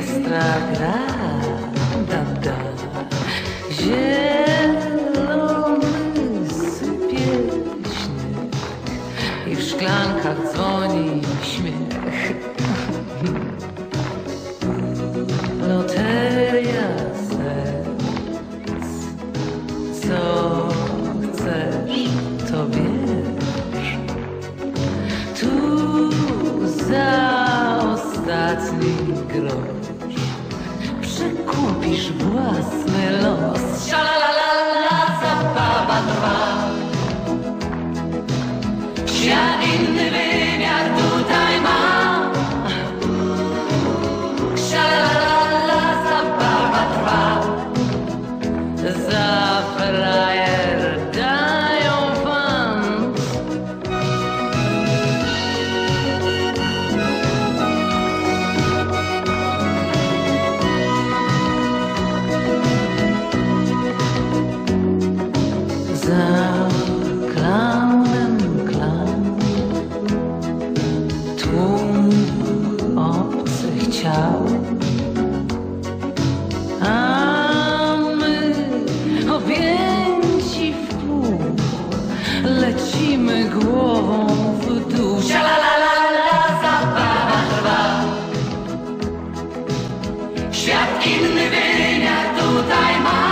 gra, gra, da, da. Zielony sypie śnieg i w szklankach dzwoni śmiech. Grosz przekupisz własny los. Szalalalala, zabawa trwa. Świat inny wymiar Za klaunem klaun Tłum obcych ciał A my objęci w pół Lecimy głową w dół. Sialalalala, zabawa trwa. Świat inny wymiar tutaj ma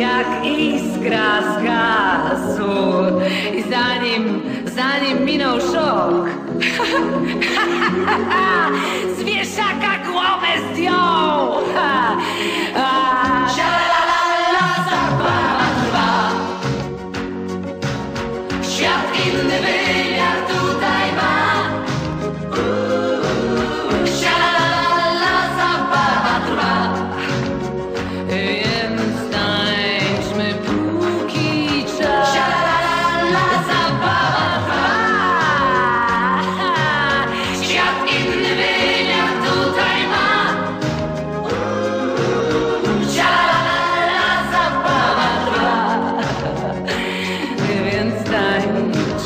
jak iskra zgasł i zanim, zanim minął szok z wieszaka głowę zdjął. Świat inny wymiar tutaj.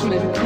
Schmidt.